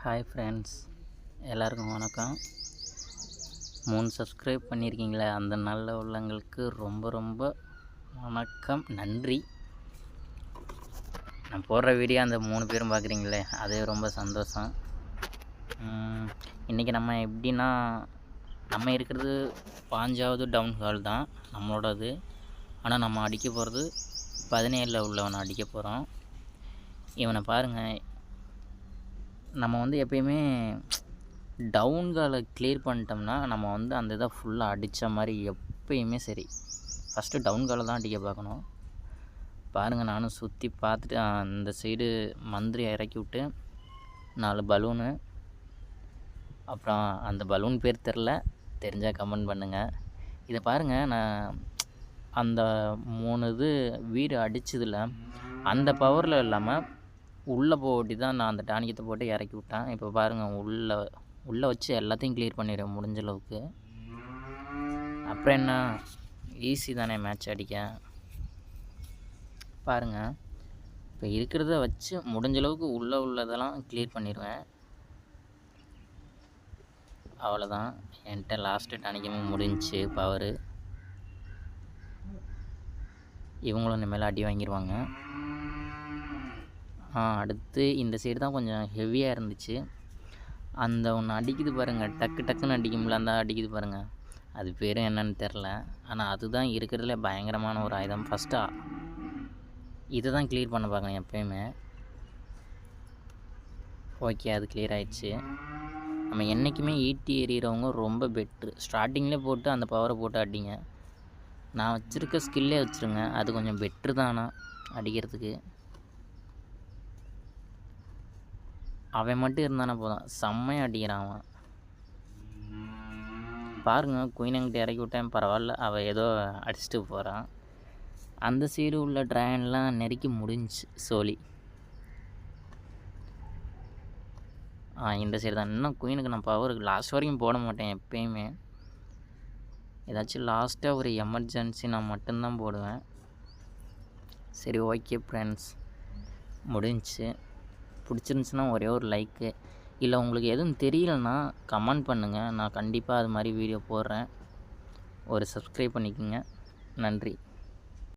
Hi friends எல்லாருக்கும் வணக்கம். மூணு சப்ஸ்கிரைப் பண்ணியிருக்கீங்களே அந்த நல்ல உள்ளங்களுக்கு ரொம்ப ரொம்ப வணக்கம் நன்றி. நான் போடுற வீடியோ அந்த மூணு பேரும் பார்க்குறீங்களே அதே ரொம்ப சந்தோஷம். இன்றைக்கி நம்ம எப்படின்னா நம்ம இருக்கிறது பாஞ்சாவது டவுன் ஹால் தான் நம்மளோடது. ஆனால் நம்ம அடிக்க போகிறது பதினேழில் உள்ளவனை அடிக்க போகிறோம் இவனை பாருங்கள் நம்ம வந்து எப்பயுமே டவுன் காலை கிளியர் பண்ணிட்டோம்னா நம்ம வந்து அந்த இதை ஃபுல்லாக அடித்த மாதிரி எப்பயுமே சரி. ஃபஸ்ட்டு டவுன் காலை தான் அடிக்க பார்க்கணும். பாருங்கள் நானும் சுற்றி பார்த்துட்டு அந்த சைடு மந்திரி இறக்கி விட்டு நாலு பலூனு அப்புறம் அந்த பலூன் பேர் தெரில தெரிஞ்சால் கமெண்ட் பண்ணுங்கள் இதை பாருங்கள் நான் அந்த மூணு இது வீடு அடிச்சதில் அந்த பவரில் இல்லாமல் உள்ளே போட்டி தான் நான் அந்த டானிக்கத்தை போட்டு இறக்கி விட்டேன். இப்போ பாருங்கள் உள்ளே உள்ளே வச்சு எல்லாத்தையும் கிளியர் பண்ணிடுவேன் முடிஞ்ச அளவுக்கு. அப்புறம் என்ன? ஈஸி தானே மேட்ச் அடிக்க. பாருங்கள் இப்போ இருக்கிறத வச்சு முடிஞ்ச அளவுக்கு உள்ளே உள்ளதெல்லாம் கிளியர் பண்ணிடுவேன். அவ்வளோதான் என்கிட்ட லாஸ்ட்டு டானிக்கமும் முடிஞ்சுச்சு பவரு இவங்களும் இனிமேல் அடி வாங்கிடுவாங்க அடுத்து இந்த சைடு தான் கொஞ்சம் ஹெவியாக இருந்துச்சு. அந்த ஒன்று அடிக்குது பாருங்கள் டக்கு டக்குன்னு அடிக்கும்ல அந்த அடிக்குது பாருங்கள் அது பேர் என்னன்னு தெரில ஆனால் அதுதான் இருக்கிறதுல பயங்கரமான ஒரு ஆயுதம். ஃபஸ்ட்டாக இதை தான் கிளியர் பண்ண பார்க்கணும் எப்பயுமே. ஓகே அது கிளியர் ஆயிடுச்சு. நம்ம என்றைக்குமே ஈட்டி எறிகிறவங்க ரொம்ப பெட்ரு ஸ்டார்டிங்லேயே போட்டு அந்த பவரை போட்டு அடிங்க. நான் வச்சுருக்க ஸ்கில்லே வச்சுருங்க. அது கொஞ்சம் பெட்ரு தானா அடிக்கிறதுக்கு. அவன் மட்டும் இருந்தானே போதும். செம்மையாக அடிக்கிறான் அவன். பாருங்க குயினங்கிட்ட இறக்கி விட்டேன் பரவாயில்ல. அவள் ஏதோ அடிச்சுட்டு போகிறான் அந்த சைடு உள்ள ட்ராயன்லாம் நெருக்கி முடிஞ்சு சோலி ஆ இந்த சைடு தான். இன்னும் குயினுக்கு நான் பவர் லாஸ்ட் வரைக்கும் போட மாட்டேன் எப்பயுமே. ஏதாச்சும் லாஸ்ட்டாக ஒரு எமர்ஜென்சி நான் மட்டும்தான் போடுவேன். சரி ஓகே ஃப்ரெண்ட்ஸ் முடிஞ்சு பிடிச்சிருந்துச்சுன்னா ஒரே ஒரு லைக்கு இல்லை உங்களுக்கு எதுவும் தெரியலன்னா கமெண்ட் பண்ணுங்கள் நான் கண்டிப்பாக அது மாதிரி வீடியோ போடுறேன். ஒரு சப்ஸ்கிரைப் பண்ணிக்கோங்க. நன்றி.